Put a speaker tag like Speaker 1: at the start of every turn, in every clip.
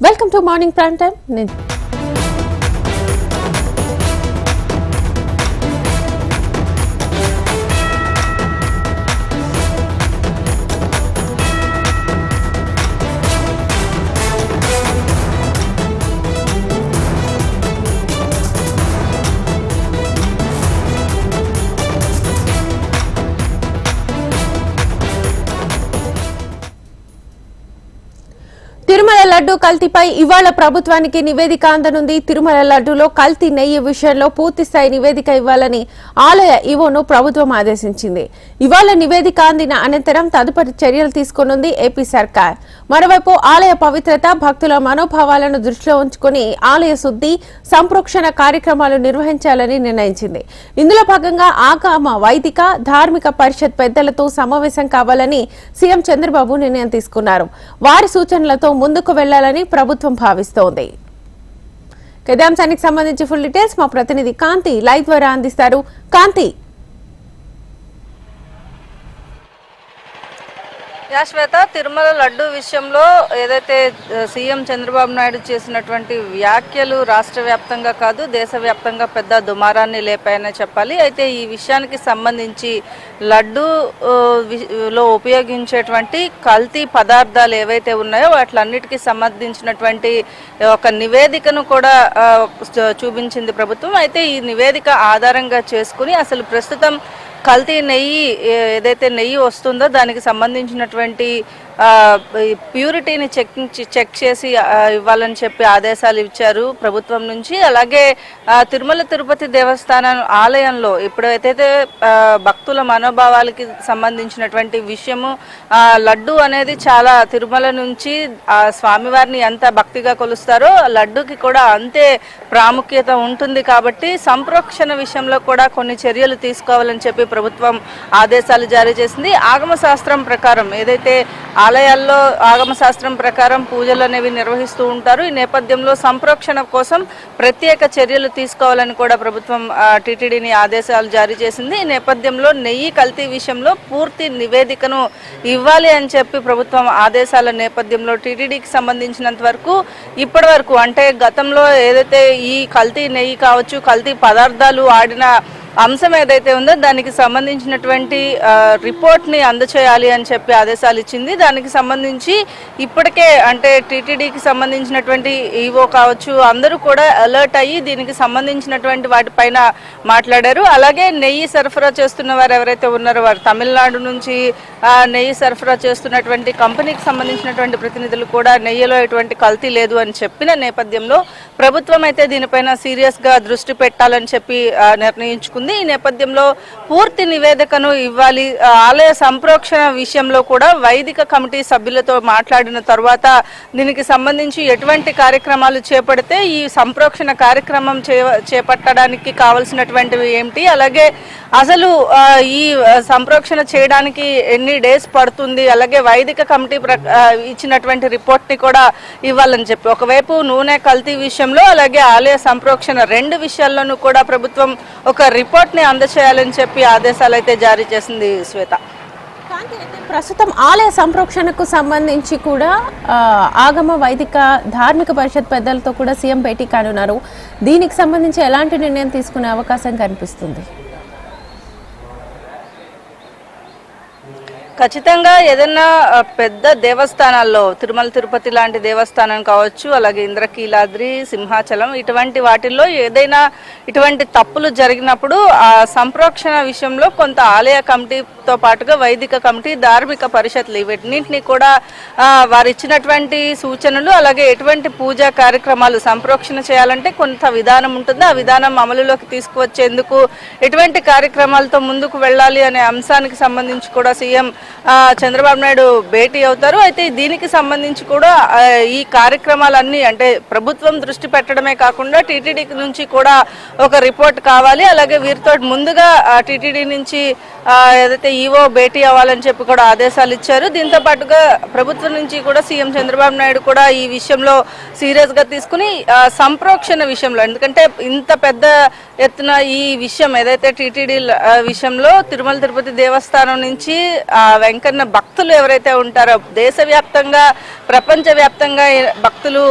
Speaker 1: welcome to morning prime time నేను లడ్డు కల్తీపై ఇవాళ ప్రభుత్వానికి నివేదిక అందనుంది. తిరుమల లడ్డూలో కల్తీ నెయ్యి విషయంలో పూర్తి స్థాయి నివేదిక ఇవ్వాలని ఆలయ ఈవోను ప్రభుత్వం ఆదేశించింది. ఇవాళ నివేదిక అందిన అనంతరం తదుపరి చర్యలు తీసుకోనుంది ఏపీ సర్కార్. మరోవైపు ఆలయ పవిత్రత భక్తుల మనోభావాలను దృష్టిలో ఉంచుకుని ఆలయ శుద్ధి సంప్రోక్షణ కార్యక్రమాలు నిర్వహించాలని నిర్ణయించింది. ఇందులో భాగంగా ఆగామ వైదిక ధార్మిక పరిషత్ పెద్దలతో సమావేశం కావాలని సీఎం చంద్రబాబు నిర్ణయం తీసుకున్నారు. వారి సూచనలతో ముందుకు చేయాలని ప్రభుత్వం భావిస్తోంది. ఇక సంబంధించి ఫుల్ డీటెయిల్స్ మా ప్రతినిధి కాంతి లైవ్ ద్వారా అందిస్తారు. కాంతి
Speaker 2: యా శ్వేత తిరుమల లడ్డు విషయంలో ఏదైతే సీఎం చంద్రబాబు నాయుడు చేసినటువంటి వ్యాఖ్యలు రాష్ట్ర వ్యాప్తంగా కాదు దేశవ్యాప్తంగా పెద్ద దుమారాన్ని లేపాయనే చెప్పాలి. అయితే ఈ విషయానికి సంబంధించి లడ్డు లో ఉపయోగించేటువంటి కల్తీ పదార్థాలు ఏవైతే ఉన్నాయో వాటిలన్నిటికీ సంబంధించినటువంటి ఒక నివేదికను కూడా చూపించింది ప్రభుత్వం. అయితే ఈ నివేదిక ఆధారంగా చేసుకుని అసలు ప్రస్తుతం కల్తీ నెయ్యి ఏదైతే నెయ్యి వస్తుందో దానికి సంబంధించినటువంటి ప్యూరిటీని చెక్ చెక్ చేసి ఇవ్వాలని చెప్పి ఆదేశాలు ఇచ్చారు ప్రభుత్వం నుంచి. అలాగే తిరుమల తిరుపతి దేవస్థానం ఆలయంలో ఇప్పుడైతే భక్తుల మనోభావాలకి సంబంధించినటువంటి విషయము లడ్డు అనేది చాలా తిరుమల నుంచి ఆ స్వామివారిని ఎంత భక్తిగా కొలుస్తారో లడ్డుకి కూడా అంతే ప్రాముఖ్యత ఉంటుంది కాబట్టి సంప్రోక్షణ విషయంలో కూడా కొన్ని చర్యలు తీసుకోవాలని చెప్పి ప్రభుత్వం ఆదేశాలు జారీ చేసింది. ఆగమ శాస్త్రం ప్రకారం ఏదైతే ఆలయాల్లో ఆగమ శాస్త్రం ప్రకారం పూజలు అనేవి నిర్వహిస్తూ ఉంటారు. ఈ నేపథ్యంలో సంప్రోక్షణ కోసం ప్రత్యేక చర్యలు తీసుకోవాలని కూడా ప్రభుత్వం టీటీడీని ఆదేశాలు జారీ చేసింది. ఈ నేపథ్యంలో నెయ్యి కల్తీ విషయంలో పూర్తి నివేదికను ఇవ్వాలి అని చెప్పి ప్రభుత్వం ఆదేశాల నేపథ్యంలో టీటీడీకి సంబంధించినంత వరకు ఇప్పటి వరకు అంటే గతంలో ఏదైతే ఈ కల్తీ నెయ్యి కావచ్చు కల్తీ పదార్థాలు ఆడిన అంశం ఏదైతే ఉందో దానికి సంబంధించినటువంటి రిపోర్ట్ని అందచేయాలి అని చెప్పి ఆదేశాలు ఇచ్చింది. దానికి సంబంధించి ఇప్పటికే అంటే టీటీడీకి సంబంధించినటువంటి ఈవో కావచ్చు అందరూ కూడా అలర్ట్ అయ్యి దీనికి సంబంధించినటువంటి వాటిపైన మాట్లాడారు. అలాగే నెయ్యి సరఫరా చేస్తున్న వారు ఎవరైతే ఉన్నారో వారు తమిళనాడు నుంచి నెయ్యి సరఫరా చేస్తున్నటువంటి కంపెనీకి సంబంధించినటువంటి ప్రతినిధులు కూడా నెయ్యిలో ఎటువంటి కల్తీ లేదు అని చెప్పిన నేపథ్యంలో ప్రభుత్వం అయితే దీనిపైన సీరియస్గా దృష్టి పెట్టాలని చెప్పి నిర్ణయించుకుంది. తీసుకుంది ఈ నేపథ్యంలో పూర్తి నివేదికను ఇవ్వాలి. ఆలయ సంప్రోక్షణ విషయంలో కూడా వైదిక కమిటీ సభ్యులతో మాట్లాడిన తర్వాత దీనికి సంబంధించి ఎటువంటి కార్యక్రమాలు చేపడితే ఈ సంప్రోక్షణ కార్యక్రమం చే చేపట్టడానికి కావలసినటువంటివి ఏమిటి? అలాగే అసలు ఈ సంప్రోక్షణ చేయడానికి ఎన్ని డేస్ పడుతుంది? అలాగే వైదిక కమిటీ ఇచ్చినటువంటి రిపోర్ట్ని కూడా ఇవ్వాలని చెప్పి. ఒకవైపు నూనె కల్తీ విషయంలో అలాగే ఆలయ సంప్రోక్షణ రెండు విషయాల్లోనూ కూడా ప్రభుత్వం ఒక రిపోర్ట్ రిపోర్ట్ని అందచేయాలని చెప్పి ఆదేశాలు అయితే జారీ చేసింది శ్వేత.
Speaker 1: ప్రస్తుతం ఆలయ సంరక్షణకు సంబంధించి కూడా ఆగమ వైదిక ధార్మిక పరిషత్ పెద్దలతో కూడా సీఎం భేటీ కానున్నారు. దీనికి సంబంధించి ఎలాంటి నిర్ణయం తీసుకునే అవకాశం కనిపిస్తుంది?
Speaker 2: ఖచ్చితంగా ఏదైనా పెద్ద దేవస్థానాల్లో తిరుమల తిరుపతి లాంటి దేవస్థానం కావచ్చు అలాగే ఇంద్రకీలాద్రి సింహాచలం ఇటువంటి వాటిల్లో ఏదైనా ఇటువంటి తప్పులు జరిగినప్పుడు ఆ సంప్రోక్షణ విషయంలో కొంత ఆలయ కమిటీతో పాటుగా వైదిక కమిటీ ధార్మిక పరిషత్లు వీటిన్నింటినీ కూడా వారు ఇచ్చినటువంటి సూచనలు అలాగే ఎటువంటి పూజా కార్యక్రమాలు సంప్రోక్షణ చేయాలంటే కొంత విధానం ఉంటుంది. ఆ విధానం అమలులోకి తీసుకువచ్చేందుకు ఎటువంటి కార్యక్రమాలతో ముందుకు వెళ్ళాలి అనే అంశానికి సంబంధించి కూడా సీఎం చంద్రబాబు నాయుడు భేటీ అవుతారు. అయితే దీనికి సంబంధించి కూడా ఈ కార్యక్రమాలన్నీ అంటే ప్రభుత్వం దృష్టి పెట్టడమే కాకుండా టీటీడీ నుంచి కూడా ఒక రిపోర్ట్ కావాలి. అలాగే వీరితో ముందుగా టీటీడీ నుంచి ఏదైతే ఈవో భేటీ అవ్వాలని చెప్పి కూడా ఆదేశాలు ఇచ్చారు. దీంతో పాటుగా ప్రభుత్వం నుంచి కూడా సీఎం చంద్రబాబు నాయుడు కూడా ఈ విషయంలో సీరియస్గా తీసుకుని సంప్రోక్షణ విషయంలో ఎందుకంటే ఇంత పెద్ద ఎత్తున ఈ విషయం ఏదైతే టీటీడీ విషయంలో తిరుమల తిరుపతి దేవస్థానం నుంచి వెంకన్న భక్తులు ఎవరైతే ఉంటారో దేశవ్యాప్తంగా ప్రపంచవ్యాప్తంగా భక్తులు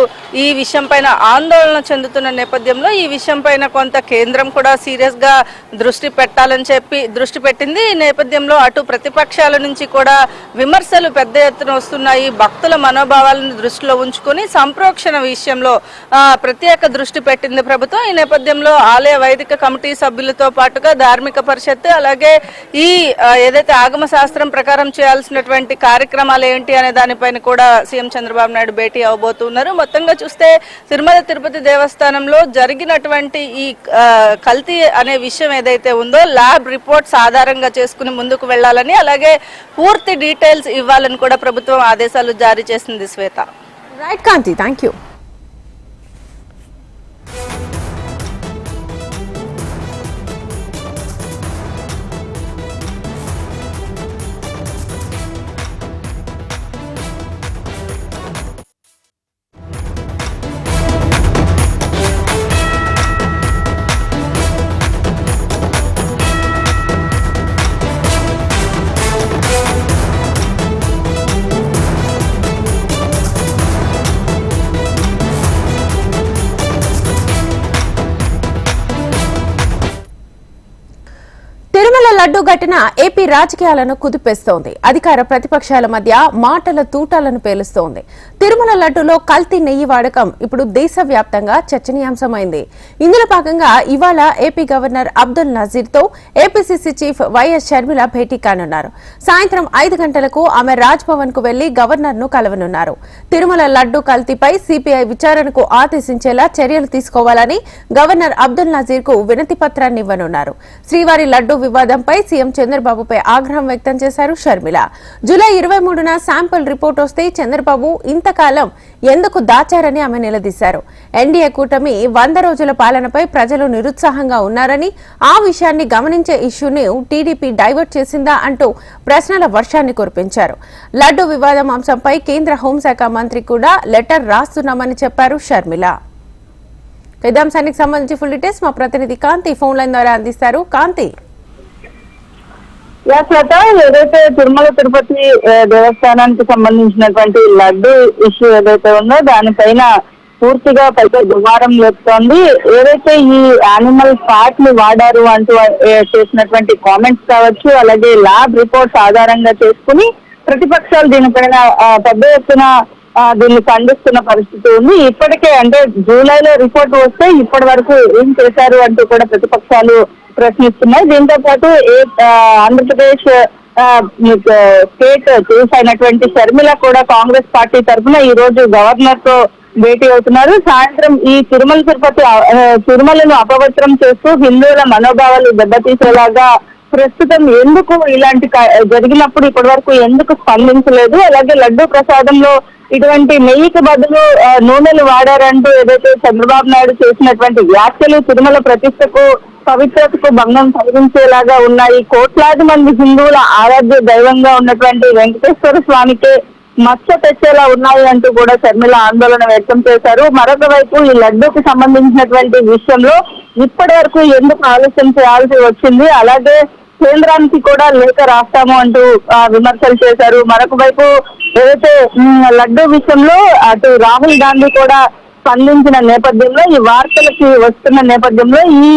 Speaker 2: ఈ విషయం పైన ఆందోళన చెందుతున్న నేపథ్యంలో ఈ విషయం పైన కొంత కేంద్రం కూడా సీరియస్గా దృష్టి పెట్టాలని చెప్పి దృష్టి పెట్టింది. ఈ నేపథ్యంలో అటు ప్రతిపక్షాల నుంచి కూడా విమర్శలు పెద్ద ఎత్తున వస్తున్నాయి. భక్తుల మనోభావాలను దృష్టిలో ఉంచుకొని సంప్రోక్షణ విషయంలో ప్రత్యేక దృష్టి పెట్టింది ప్రభుత్వం. ఈ నేపథ్యంలో ఆలయ వైదిక కమిటీ సభ్యులతో పాటుగా ధార్మిక పరిషత్ అలాగే ఈ ఏదైతే ఆగమ శాస్త్రం ప్రకారం చేయాల్సినటువంటి కార్యక్రమాలు ఏంటి అనే దానిపైన కూడా సీఎం చంద్రబాబు నాయుడు భేటీ అవబోతున్నారు. మొత్తంగా చూస్తే తిరుమల తిరుపతి దేవస్థానంలో జరిగినటువంటి ఈ కల్తీ అనే విషయం ఏదైతే ఉందో ల్యాబ్ రిపోర్ట్స్ ఆధారంగా చేసుకుని ముందుకు వెళ్ళాలని అలాగే పూర్తి డీటెయిల్స్ ఇవ్వాలని కూడా ప్రభుత్వం ఆదేశాలు జారీ చేసింది
Speaker 1: Swetha. Right Kanthi thank you ఘటన ఏపీ రాజకీయాలను కుదిపేస్తోంది. అధికార ప్రతిపక్షాల మధ్య మాటల తూటాలను పేలుస్తోంది. తిరుమల లడ్డులో కల్తీ నెయ్యి వాడకం ఇప్పుడు దేశవ్యాప్తంగా చర్చనీయాంశమైంది. ఇందులో భాగంగా ఇవాళ ఏపీ గవర్నర్ అబ్దుల్ నజీర్తో ఏపీసీసీ చీఫ్ వైఎస్ షర్మిల భేటీ కానున్నారు. సాయంత్రం ఐదు గంటలకు ఆమె రాజ్భవన్కు వెళ్ళి గవర్నర్ను కలవనున్నారు. తిరుమల లడ్డు కల్తీపై సిపిఐ విచారణకు ఆదేశించేలా చర్యలు తీసుకోవాలని గవర్నర్ అబ్దుల్ నజీర్కు వినతి పత్రాన్ని ఇవ్వనున్నారు. శ్రీవారి లడ్డు వివాదంపై సీఎం చంద్రబాబుపై ఆగ్రహం వ్యక్తం చేశారు షర్మిల. జూలై ఇరవై మూడున శాంపుల్ రిపోర్ట్ వస్తే చంద్రబాబు ఇంతకాలం ఎందుకు దాచారని ఆమె నిలదీశారు. ఎన్డీఏ కూటమి వంద రోజుల పాలనపై ప్రజలు నిరుత్సాహంగా ఉన్నారని ఆ విషయాన్ని గమనించే ఇష్యూని టీడీపీ డైవర్ట్ చేసిందా అంటూ ప్రశ్నల వర్షాన్ని కురిపించారు. లడ్డు వివాదం అంశంపై కేంద్ర హోంశాఖ మంత్రి కూడా లెటర్ రాస్తున్నామని చెప్పారు షర్మిల. ఇదే సంబంధించి ఫుల్ డీటెయిల్స్ మా ప్రతినిధి కాంతి ఫోన్ లైన్ ద్వారా అందిస్తారు. కాంతి.
Speaker 3: శ్వేత ఏదైతే తిరుమల తిరుపతి దేవస్థానానికి సంబంధించినటువంటి లడ్డు ఇష్యూ ఏదైతే ఉందో దానిపైన పూర్తిగా పైగా దుమారం లేపుతోంది. ఏదైతే ఈ యానిమల్ ఫ్యాట్ని వాడారు అంటూ చేసినటువంటి కామెంట్స్ కావచ్చు అలాగే ల్యాబ్ రిపోర్ట్స్ ఆధారంగా చేసుకుని ప్రతిపక్షాలు దీనిపైన పెద్ద ఎత్తున దీన్ని ఖండిస్తున్న పరిస్థితి ఉంది. ఇప్పటికే అంటే జూలైలో రిపోర్ట్ వస్తే ఇప్పటి వరకు ఏం చేశారు అంటూ కూడా ప్రతిపక్షాలు ప్రశ్నిస్తున్నాయి. దీంతో పాటు ఏ ఆంధ్రప్రదేశ్ ఆ, స్టేట్ చీఫ్ అయినటువంటి షర్మిల కూడా కాంగ్రెస్ పార్టీ తరఫున ఈ రోజు గవర్నర్తో భేటీ అవుతున్నారు. సాయంత్రం ఈ తిరుమల తిరుపతి తిరుమలను అపవిత్రం చేస్తూ హిందువుల మనోభావాలు దెబ్బతీసేలాగా ప్రస్తుతం ఎందుకు ఇలాంటి జరిగినప్పుడు ఇప్పటి వరకు ఎందుకు స్పందించలేదు? అలాగే లడ్డూ ప్రసాదంలో ఇటువంటి నెయ్యికి బదులు నూనెలు వాడారంటూ ఏదైతే చంద్రబాబు నాయుడు చేసినటువంటి వ్యాఖ్యలు తిరుమల ప్రతిష్టకు పవిత్రతకు భంగం కలిగించేలాగా ఉన్నాయి. కోట్లాది మంది హిందువుల ఆరాధ్య దైవంగా ఉన్నటువంటి వెంకటేశ్వర స్వామికి మచ్చ తెచ్చేలా ఉన్నాయి అంటూ కూడా షర్మిల ఆందోళన వ్యక్తం చేశారు. మరొక వైపు ఈ లడ్డూకి సంబంధించినటువంటి విషయంలో ఇప్పటి వరకు ఎందుకు ఆలస్యం చేయాల్సి వచ్చింది? అలాగే కేంద్రానికి కూడా లేఖ రాస్తాము అంటూ విమర్శలు చేశారు. మరొక వైపు ఏదైతే లడ్డూ విషయంలో అటు రాహుల్ గాంధీ కూడా స్పందించిన నేపథ్యంలో ఈ వార్తలకి వస్తున్న నేపథ్యంలో ఈ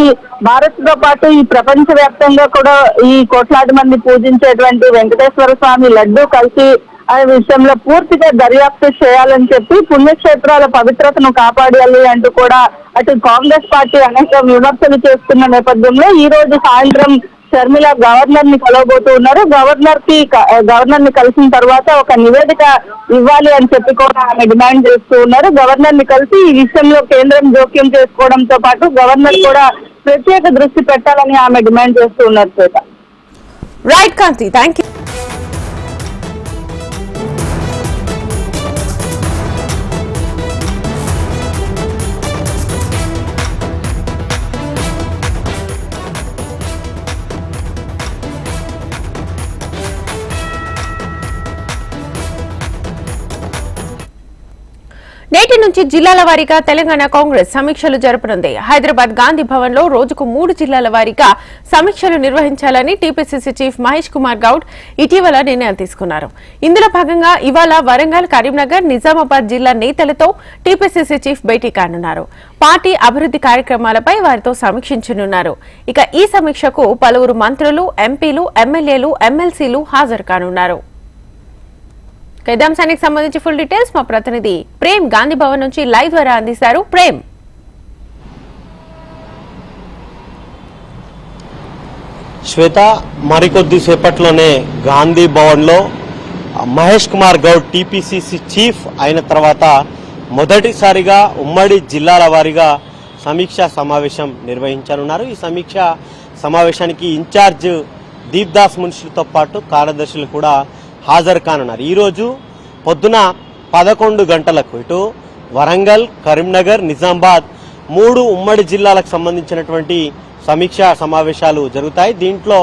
Speaker 3: భారత్తో పాటు ఈ ప్రపంచ వ్యాప్తంగా కూడా ఈ కోట్లాది మంది పూజించేటువంటి వెంకటేశ్వర స్వామి లడ్డూ కలిసి ఆ విషయంలో పూర్తిగా దర్యాప్తు చేయాలని చెప్పి పుణ్యక్షేత్రాల పవిత్రతను కాపాడాలి అంటూ కూడా అటు కాంగ్రెస్ పార్టీ అనేక విమర్శలు చేస్తున్న నేపథ్యంలో ఈ రోజు సాయంత్రం షర్మిల గవర్నర్ని కలవబోతూ ఉన్నారు. గవర్నర్కి గవర్నర్ని కలిసిన తర్వాత ఒక నివేదిక ఇవ్వాలి అని చెప్పి కూడా ఆమె డిమాండ్ చేస్తూ ఉన్నారు. గవర్నర్ని కలిసి ఈ విషయంలో కేంద్రం జోక్యం చేసుకోవడంతో పాటు గవర్నర్ కూడా ప్రత్యేక దృష్టి పెట్టాలని ఆమె డిమాండ్ చేస్తూ ఉన్నారు Swetha.
Speaker 1: Right Kanthi thank you నేటి నుంచి జిల్లాల వారీగా తెలంగాణ కాంగ్రెస్ సమీక్షలు జరపనుంది. హైదరాబాద్ గాంధీ భవన్లో రోజుకు మూడు జిల్లాల వారీగా సమీక్షలు నిర్వహించాలని టీపీసీసీ చీఫ్ మహేష్ కుమార్ గౌడ్ ఇటీవల నిర్ణయం తీసుకున్నారు. ఇందులో భాగంగా ఇవాళ వరంగల్ కరీంనగర్ నిజామాబాద్ జిల్లా నేతలతో టీపీసీసీ చీఫ్ భేటీ కానున్నారు. పార్టీ అభివృద్ధి కార్యక్రమాలపై వారితో సమీక్షించనున్నారు. ఇక ఈ సమీక్షకు పలువురు మంత్రులు ఎంపీలు ఎమ్మెల్యేలు ఎమ్మెల్సీలు హాజరు కానున్నారు. ఇదే అంశానికి సంబంధించి ఫుల్ డీటెయిల్స్ మా ప్రతినిధి ప్రేమ్ గాంధీ భవన్ నుంచి లైవ్ ద్వారా అందిస్తారు. ప్రేమ్.
Speaker 4: శ్వేత మరికొద్ది సేపట్లోనే గాంధీ భవన్లో మహేష్ కుమార్ గౌడ్ టీపీసీసీ చీఫ్ అయిన తర్వాత మొదటిసారిగా ఉమ్మడి జిల్లాల వారీగా సమీక్షా సమావేశం నిర్వహించనున్నారు. ఈ సమీక్ష సమావేశానికి ఇన్ఛార్జ్ దీప్దాస్ మున్షులతో మున్షితో పాటు కార్యదర్శులు కూడా హాజరు కానున్నారు ఈరోజు పొద్దున పదకొండు గంటలకు ఇటు వరంగల్ కరీంనగర్ నిజామాబాద్ మూడు ఉమ్మడి జిల్లాలకు సంబంధించినటువంటి సమీక్షా సమావేశాలు జరుగుతాయి. దీంట్లో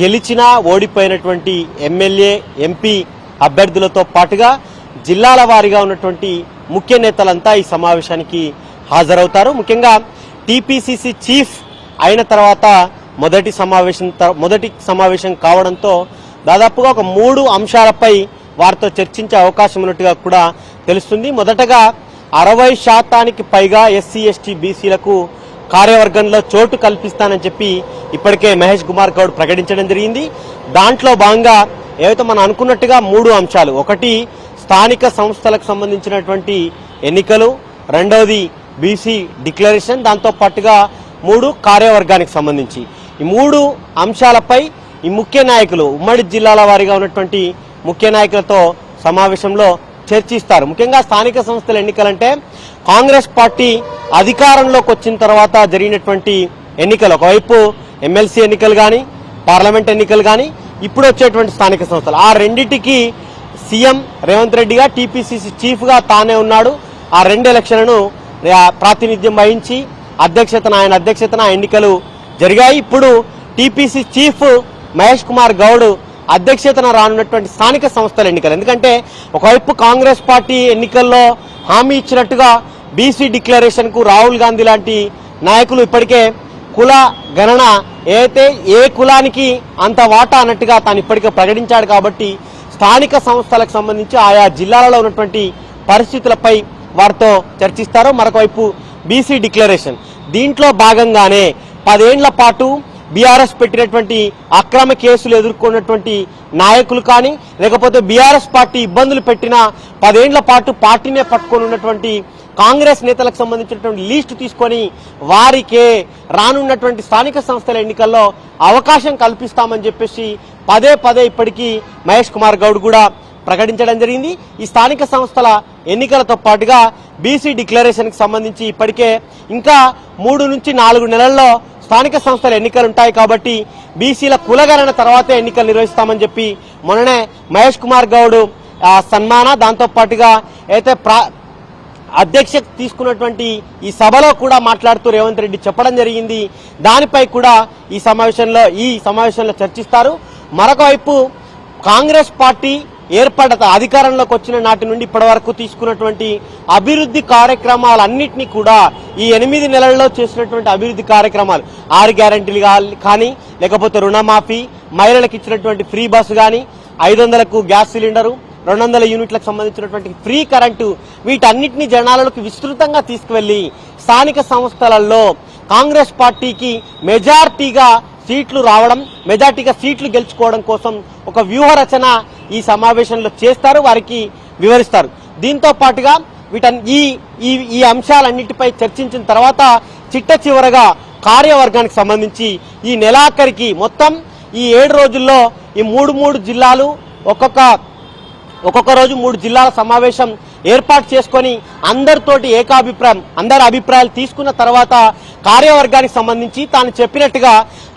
Speaker 4: గెలిచిన ఓడిపోయినటువంటి ఎమ్మెల్యే ఎంపీ అభ్యర్థులతో పాటుగా జిల్లాల వారీగా ఉన్నటువంటి ముఖ్య నేతలంతా ఈ సమావేశానికి హాజరవుతారు. ముఖ్యంగా టీపీసీసీ చీఫ్ అయిన తర్వాత మొదటి సమావేశం మొదటి సమావేశం కావడంతో దాదాపుగా ఒక మూడు అంశాలపై వారితో చర్చించే అవకాశం ఉన్నట్టుగా కూడా తెలుస్తుంది. మొదటగా అరవై శాతానికి పైగా ఎస్సీ ఎస్టీ బీసీలకు కార్యవర్గంలో చోటు కల్పిస్తానని చెప్పి ఇప్పటికే మహేష్ కుమార్ గౌడ్ ప్రకటించడం జరిగింది. దాంట్లో భాగంగా ఏవైతే మనం అనుకున్నట్టుగా మూడు అంశాలు ఒకటి స్థానిక సంస్థలకు సంబంధించినటువంటి ఎన్నికలు రెండవది బీసీ డిక్లరేషన్ దాంతో పాటుగా మూడు కార్యవర్గానికి సంబంధించి. ఈ మూడు అంశాలపై ఈ ముఖ్య నాయకులు ఉమ్మడి జిల్లాల వారీగా ఉన్నటువంటి ముఖ్య నాయకులతో సమావేశంలో చర్చిస్తారు. ముఖ్యంగా స్థానిక సంస్థల ఎన్నికలంటే కాంగ్రెస్ పార్టీ అధికారంలోకి వచ్చిన తర్వాత జరిగినటువంటి ఎన్నికలు. ఒకవైపు ఎమ్మెల్సీ ఎన్నికలు కానీ పార్లమెంట్ ఎన్నికలు కానీ ఇప్పుడు వచ్చేటువంటి స్థానిక సంస్థలు. ఆ రెండింటికి సీఎం రేవంత్ రెడ్డిగా టీపీసీసీ చీఫ్గా తానే ఉన్నాడు. ఆ రెండు ఎలక్షన్లను ప్రాతినిధ్యం వహించి అధ్యక్షతన ఆయన అధ్యక్షతన ఎన్నికలు జరిగాయి. ఇప్పుడు టీపీసీ చీఫ్ మహేష్ కుమార్ గౌడ్ అధ్యక్షతన రానున్నటువంటి స్థానిక సంస్థల ఎన్నికలు. ఎందుకంటే ఒకవైపు కాంగ్రెస్ పార్టీ ఎన్నికల్లో హామీ ఇచ్చినట్టుగా బీసీ డిక్లరేషన్కు రాహుల్ గాంధీ లాంటి నాయకులు ఇప్పటికే కుల గణన ఏదైతే ఏ కులానికి అంత వాటా అన్నట్టుగా తాను ఇప్పటికే ప్రకటించాడు కాబట్టి స్థానిక సంస్థలకు సంబంధించి ఆయా జిల్లాలలో ఉన్నటువంటి పరిస్థితులపై వారితో చర్చిస్తారు. మరొకవైపు బీసీ డిక్లరేషన్. దీంట్లో భాగంగానే పదేండ్ల పాటు బీఆర్ఎస్ పెట్టినటువంటి అక్రమ కేసులు ఎదుర్కొన్నటువంటి నాయకులు కానీ లేకపోతే బీఆర్ఎస్ పార్టీ ఇబ్బందులు పెట్టిన పదేండ్ల పాటు పార్టీనే పట్టుకొని ఉన్నటువంటి కాంగ్రెస్ నేతలకు సంబంధించినటువంటి లీస్టు తీసుకొని వారికే రానున్నటువంటి స్థానిక సంస్థల ఎన్నికల్లో అవకాశం కల్పిస్తామని చెప్పేసి పదే పదే ఇప్పటికీ మహేష్ కుమార్ గౌడ్ కూడా ప్రకటించడం జరిగింది. ఈ స్థానిక సంస్థల ఎన్నికలతో పాటుగా బీసీ డిక్లరేషన్కి సంబంధించి ఇప్పటికే ఇంకా మూడు నుంచి నాలుగు నెలల్లో స్థానిక సంస్థల ఎన్నికలు ఉంటాయి కాబట్టి బీసీల కులగణన తర్వాతే ఎన్నికలు నిర్వహిస్తామని చెప్పి మొన్ననే మహేష్ కుమార్ గౌడ్ సన్మాన దాంతో పాటుగా అయితే ప్రా అధ్యక్ష తీసుకున్నటువంటి ఈ సభలో కూడా మాట్లాడుతూ రేవంత్ రెడ్డి చెప్పడం జరిగింది. దానిపై కూడా ఈ సమావేశంలో ఈ సమావేశంలో చర్చిస్తారు. మరొక వైపు కాంగ్రెస్ పార్టీ ఏర్పడత అధికారంలోకి వచ్చిన నాటి నుండి ఇప్పటి వరకు తీసుకున్నటువంటి అభివృద్ధి కార్యక్రమాలన్నింటినీ కూడా ఈ ఎనిమిది నెలల్లో చేసినటువంటి అభివృద్ధి కార్యక్రమాలు. ఆరు గ్యారంటీలు కానీ లేకపోతే రుణమాఫీ మహిళలకు ఇచ్చినటువంటి ఫ్రీ బస్సు కానీ ఐదు వందలకు గ్యాస్ సిలిండరు రెండు వందల యూనిట్లకు సంబంధించినటువంటి ఫ్రీ కరెంటు వీటన్నిటిని జనాలకు విస్తృతంగా తీసుకువెళ్ళి స్థానిక సంస్థలలో కాంగ్రెస్ పార్టీకి మెజార్టీగా సీట్లు రావడం మెజార్టీగా సీట్లు గెలుచుకోవడం కోసం ఒక వ్యూహ రచన ఈ సమావేశంలో చేస్తారు వారికి వివరిస్తారు. దీంతో పాటుగా వీటన్ ఈ ఈ అంశాలన్నిటిపై చర్చించిన తర్వాత చిట్ట చివరగా కార్యవర్గానికి సంబంధించి ఈ నెలాఖరికి మొత్తం ఈ ఏడు రోజుల్లో ఈ మూడు మూడు జిల్లాలు ఒక్కొక్క ఒక్కొక్క రోజు మూడు జిల్లాల సమావేశం ఏర్పాటు చేసుకొని అందరితోటి ఏకాభిప్రాయం అందరి అభిప్రాయాలు తీసుకున్న తర్వాత కార్యవర్గానికి సంబంధించి తాను చెప్పినట్టుగా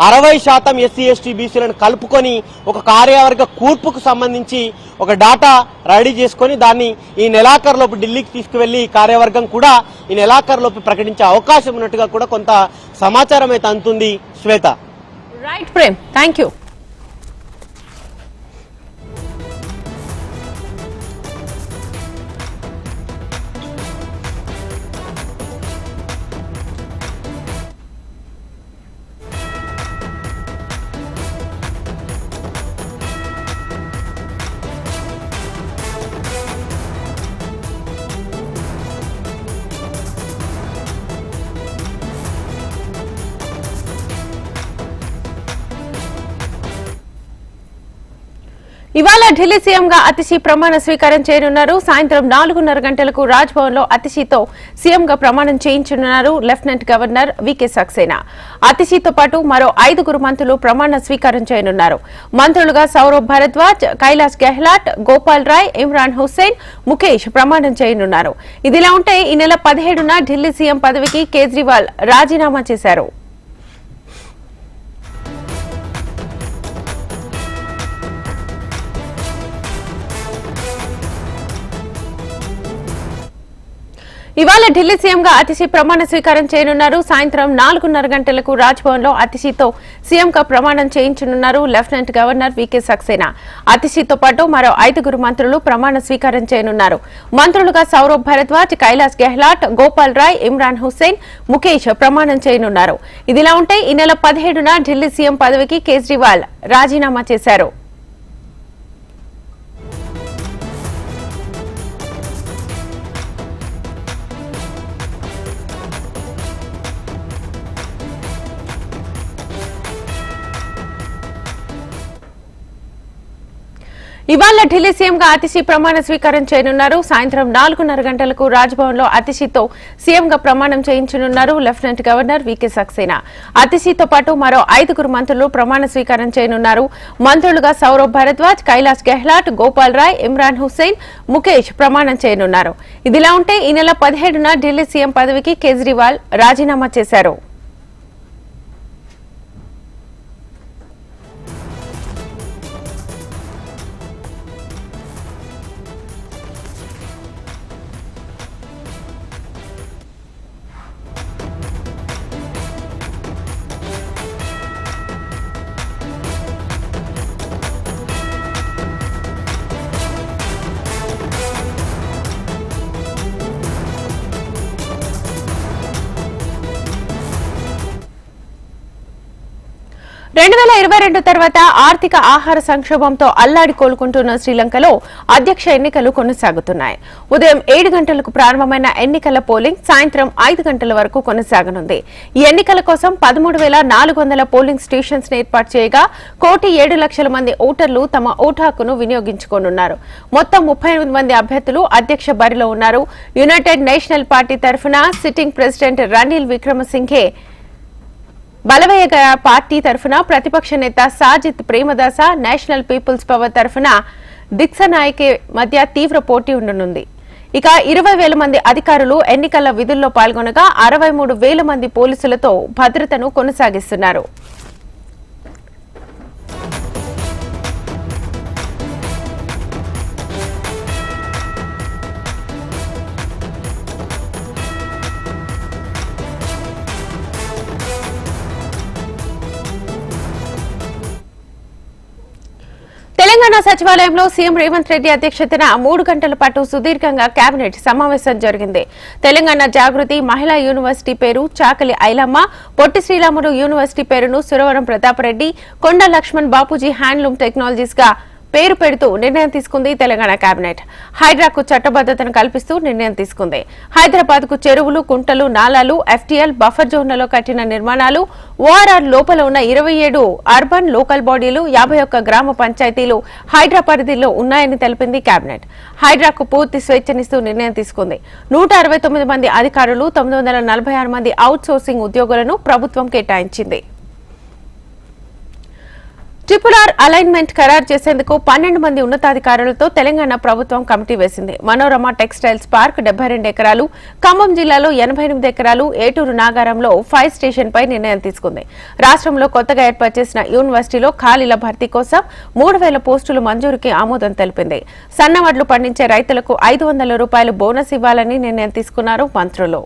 Speaker 4: అరవై శాతం ఎస్సీ ఎస్టీ బీసీలను కలుపుకొని ఒక కార్యవర్గ కూర్పుకు సంబంధించి ఒక డాటా రెడీ చేసుకొని దాన్ని ఈ నెలాఖరులోపు ఢిల్లీకి తీసుకువెళ్ళి కార్యవర్గం కూడా ఈ నెలాఖరులోపు ప్రకటించే అవకాశం ఉన్నట్టుగా కూడా కొంత సమాచారం అయితే అందుతుంది. శ్వేత.
Speaker 1: రైట్ ప్రేమ్ థ్యాంక్ ఢిల్లీ సీఎంగా అతిశీ ప్రమాణ స్వీకారం చేయనున్నారు. సాయంత్రం నాలుగున్నర గంటలకు రాజ్భవన్లో లో అతిశీతో సీఎంగా ప్రమాణం చేయించనున్నారు లెఫ్టినెంట్ గవర్నర్ వికే సక్సేనా. అతిశీతో పాటు మరో ఐదుగురు మంత్రులు ప్రమాణ స్వీకారం చేయనున్నారు. మంత్రులుగా సౌరవ్ భరద్వాజ్ కైలాస్ గెహ్లాట్ గోపాల్ రాయ్ ఇమ్రాన్ హుస్సేన్ ముఖేష్ ప్రమాణం చేయనున్నారు. ఇదిలా ఉంటే ఈ నెల పదిహేడున ఢిల్లీ సీఎం పదవికి కేజ్రీవాల్ రాజీనామా చేశారు. ఇవాళ ఢిల్లీ సీఎంగా అతిశీ ప్రమాణ స్వీకారం చేయనున్నారు. సాయంత్రం నాలుగున్నర గంటలకు రాజ్భవన్లో అతిశీతో సీఎంగా ప్రమాణం చేయించనున్నారు లెఫ్టినెంట్ గవర్నర్ వికే సక్సేనా. అతిశీతో పాటు మరో ఐదుగురు మంత్రులు ప్రమాణ స్వీకారం చేయనున్నారు. మంత్రులుగా సౌరవ్ భరద్వాజ్ కైలాస్ గెహ్లాట్ గోపాల్ రాయ్ ఇమ్రాన్ హుస్సేన్ ముఖేష్ ప్రమాణం చేయనున్నారు. ఇదిలా ఉంటే ఈ నెల పదిహేడున ఢిల్లీ సీఎం పదవికి కేజ్రీవాల్ రాజీనామా చేశారు. ఇవాళ ఢిల్లీ సీఎంగా అతిశీ ప్రమాణ స్వీకారం చేయనున్నారు. సాయంత్రం నాలుగున్నర గంటలకు రాజ్భవన్లో అతిశితో అతిశీతో సీఎంగా ప్రమాణం చేయించనున్నారు లెఫ్టినెంట్ గవర్నర్ వికే సక్సేనా. అతిశీతో పాటు మరో ఐదుగురు మంత్రులు ప్రమాణ స్వీకారం చేయనున్నారు. మంత్రులుగా సౌరవ్ భరద్వాజ్ కైలాస్ గెహ్లాట్ గోపాల్ రాయ్ ఇమ్రాన్ హుస్సేన్ ముఖేష్ ప్రమాణం చేయనున్నారు. ఇదిలా ఉంటే ఈ నెల పదిహేడున ఢిల్లీ సీఎం పదవికి కేజ్రీవాల్ రాజీనామా చేశారు. రెండు వేల ఇరవై రెండు తర్వాత ఆర్థిక ఆహార సంక్షోభంతో అల్లాడి కోలుకుంటున్న శ్రీలంకలో అధ్యక్ష ఎన్నికలు కొనసాగుతున్నాయి. ఉదయం ఏడు గంటలకు ప్రారంభమైన ఎన్నికల పోలింగ్ సాయంత్రం ఐదు గంటల వరకు కొనసాగనుంది. ఈ ఎన్నికల కోసం పదమూడు వేల నాలుగు వందల పోలింగ్ స్టేషన్స్ ఏర్పాటు చేయగా కోటి ఏడు లక్షల మంది ఓటర్లు తమ ఓటు హక్కును వినియోగించుకోనున్నారు. మొత్తం ముప్పై ఎనిమిది మంది అభ్యర్థులు అధ్యక్ష బరిలో ఉన్నారు. యునైటెడ్ నేషనల్ పార్టీ తరఫున sitting president Ranil Wickremesinghe బలవయ్య party తరఫున ప్రతిపక్ష నేత Sajith Premadasa National People's Power తరఫున దిక్సనాయకే మధ్య తీవ్ర పోటీ ఉండనుంది. ఇక ఇరవై వేల మంది అధికారులు ఎన్నికల విధుల్లో పాల్గొనగా అరవై మూడు వేల మంది పోలీసులతో భద్రతను కొనసాగిస్తున్నారు. తెలంగాణ సచివాలయంలో సీఎం రేవంత్ రెడ్డి అధ్యక్షతన మూడు గంటల పాటు సుదీర్ఘంగా కేబినెట్ సమావేశం జరిగింది. తెలంగాణ జాగృతి మహిళా యూనివర్సిటీ పేరు చాకలి ఐలమ్మ పొట్టి శ్రీరాములు యూనివర్సిటీ పేరును సురవరం ప్రతాప్ రెడ్డి కొండ లక్ష్మణ్ బాపూజీ హ్యాండ్లూమ్ టెక్నాలజీస్గా పేరు పెడుతూ నిర్ణయం తీసుకుంది తెలంగాణ కేబినెట్ హైడ్రాకు చట్టబద్దతను కల్పిస్తూ నిర్ణయం తీసుకుంది. హైదరాబాద్కు చెరువులు కుంటలు నాలాలు ఎఫ్టీఎల్ బఫర్ జోన్లలో కట్టిన నిర్మాణాలు ఓఆర్ఆర్ లోపల ఉన్న ఇరవై ఏడు అర్బన్ లోకల్ బాడీలు యాభై ఒక్క గ్రామ పంచాయతీలు హైడ్రా పరిధిలో ఉన్నాయని తెలిపింది కేబినెట్ హైడ్రాకు పూర్తి స్వేచ్ఛనిస్తూ నిర్ణయం తీసుకుంది. నూట అరవై తొమ్మిది మంది అధికారులు తొమ్మిది వందల నలభై ఆరు మంది అవుట్ సోర్సింగ్ ఉద్యోగులను ప్రభుత్వం కేటాయించింది. ట్రిపుల్ ఆర్ అలైన్మెంట్ ఖరారు చేసేందుకు పన్నెండు మంది ఉన్నతాధికారులతో తెలంగాణ ప్రభుత్వం కమిటీ వేసింది. మనోరమ టెక్స్టైల్స్ పార్క్ డెబ్బై రెండు ఎకరాలు ఖమ్మం జిల్లాలో ఎనభై ఎనిమిది ఎకరాలు ఏటూరు నాగారంలో ఫైర్ స్టేషన్ పై నిర్ణయం తీసుకుంది. రాష్ట్రంలో కొత్తగా ఏర్పాటు చేసిన యూనివర్సిటీలో ఖాళీల భర్తీ కోసం మూడు వేల పోస్టులు మంజూరుకి ఆమోదం తెలిపింది. సన్నవడ్లు పండించే రైతులకు ఐదు వందల రూపాయలు బోనస్ ఇవ్వాలని నిర్ణయం తీసుకున్నారు మంత్రులు.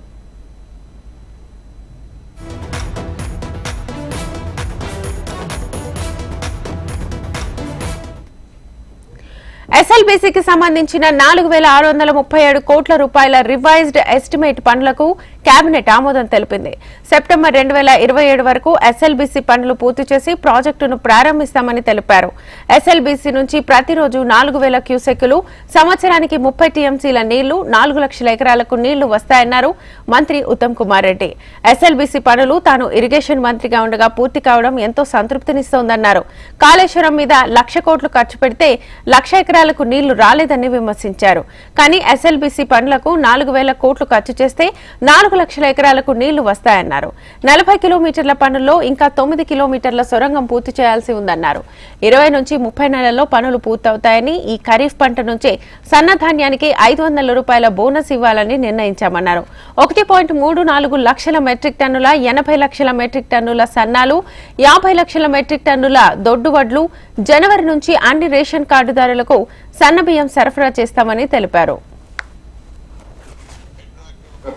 Speaker 1: ఎస్ఎల్బీసీకి సంబంధించిన నాలుగు వేల ఆరు వందల ముప్పై ఏడు కోట్ల రూపాయల రివైజ్డ్ ఎస్టిమేట్ పనులకు కేబినెట్ ఆమోదం తెలిపింది. సెప్టెంబర్ రెండు వేల ఇరవై ఏడు వరకు ఎస్ఎల్బీసీ పనులు పూర్తి చేసి ప్రాజెక్టును ప్రారంభిస్తామని తెలిపారు. ఎస్ఎల్బీసీ నుంచి ప్రతిరోజు నాలుగు వేల క్యూసెక్కులు సంవత్సరానికి ముప్పై టీఎంసీల నీళ్ళు నాలుగు లక్షల ఎకరాలకు నీళ్ళు వస్తాయన్నారు మంత్రి ఉత్తమ్ కుమార్ రెడ్డి. ఎస్ఎల్బీసీ పనులు తాను ఇరిగేషన్ మంత్రిగా ఉండగా పూర్తి కావడం ఎంతో సంతృప్తినిస్తోందన్నారు. కాళేశ్వరం మీద లక్ష కోట్లు ఖర్చు పెడితే లక్ష ఎకరాలకు నీళ్ళు రాలేదని విమర్శించారు. కానీ ఎస్ఎల్బీసీ పనులకు నాలుగు వేల కోట్లు ఖర్చు చేస్తే నాలుగు లక్షల ఎకరాలకు నీళ్ళు వస్తాయన్నారు. నలభై కిలోమీటర్ల పనుల్లో ఇంకా తొమ్మిది కిలోమీటర్ల సొరంగం పూర్తి చేయాల్సి ఉందన్నారు. ఇరవై నుంచి ముప్పై నెలల్లో పనులు పూర్తవుతాయని ఈ ఖరీఫ్ పంట నుంచే సన్నధాన్యానికి ఐదు వందల రూపాయల బోనస్ ఇవ్వాలని నిర్ణయించామన్నారు. ఒకటి పాయింట్ మూడు నాలుగు లక్షల మెట్రిక్ టన్నుల ఎనభై లక్షల మెట్రిక్ టన్నుల సన్నాలు యాభై లక్షల మెట్రిక్ టన్నుల దొడ్డు వడ్లు జనవరి నుంచి అన్ని రేషన్ కార్డుదారులకు సన్నబియ్యం సరఫరా చేస్తామని తెలిపారు.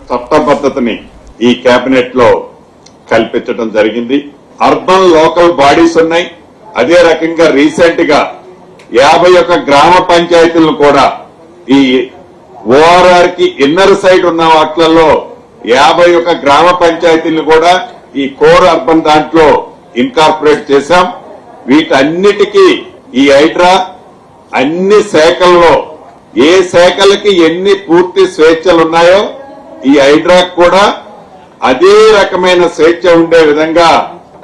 Speaker 5: చట్టబద్ధతని ఈ కేబినెట్లో కల్పించడం జరిగింది. అర్బన్ లోకల్ బాడీస్ ఉన్నాయి. అదే రకంగా రీసెంట్గా యాభై ఒక్క గ్రామ పంచాయతీలను కూడా ఈ ఓఆర్ఆర్కి ఇన్నర్ సైడ్ ఉన్న వాటిలలో యాభై ఒక్క గ్రామ పంచాయతీలను కూడా ఈ కోర్ అర్బన్ దాంట్లో ఇన్కార్పొరేట్ చేశాం. వీటన్నిటికీ ఈ హైడ్రా అన్ని శాఖల్లో ఏ శాఖలకి ఎన్ని పూర్తి స్వేచ్ఛలు ఉన్నాయో ఈ హైడ్రాక్ కూడా అదే రకమైన స్వేచ్ఛ ఉండే విధంగా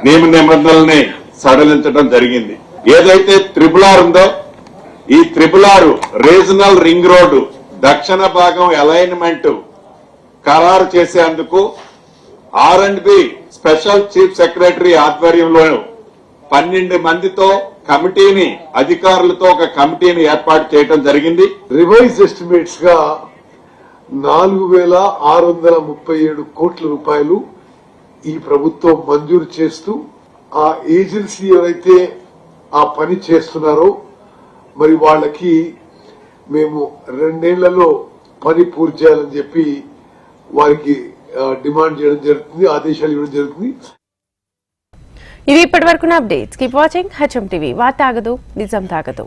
Speaker 5: నియమ నిబంధనల్ని సడలించడం జరిగింది. ఏదైతే త్రిపుల్ ఆర్ ఉందో ఈ triple R regional ring road దక్షిణ భాగం అలైన్మెంట్ ఖరారు చేసేందుకు R and B special chief secretary ఆధ్వర్యంలో పన్నెండు మందితో కమిటీని అధికారులతో ఒక కమిటీని ఏర్పాటు చేయడం జరిగింది.
Speaker 6: రివైజ్ ఎస్టిమేట్స్గా నాలుగు వేల ఆరు వందల ముప్పై ఏడు కోట్ల రూపాయలు ఈ ప్రభుత్వం మంజూరు చేస్తూ ఆ ఏజెన్సీ ఎవరైతే ఆ పని చేస్తున్నారో మరి వాళ్ళకి మేము రెండేళ్ళలో పని పూర్తి చేయాలని చెప్పి వారికి డిమాండ్ చేయడం జరుగుతుంది ఆదేశాలు ఇవ్వడం జరుగుతుంది.
Speaker 1: ఇది ఇప్పటి వరకు updates. Keep watching HM TV. వార్త ఆగదు నిజం తాగదు.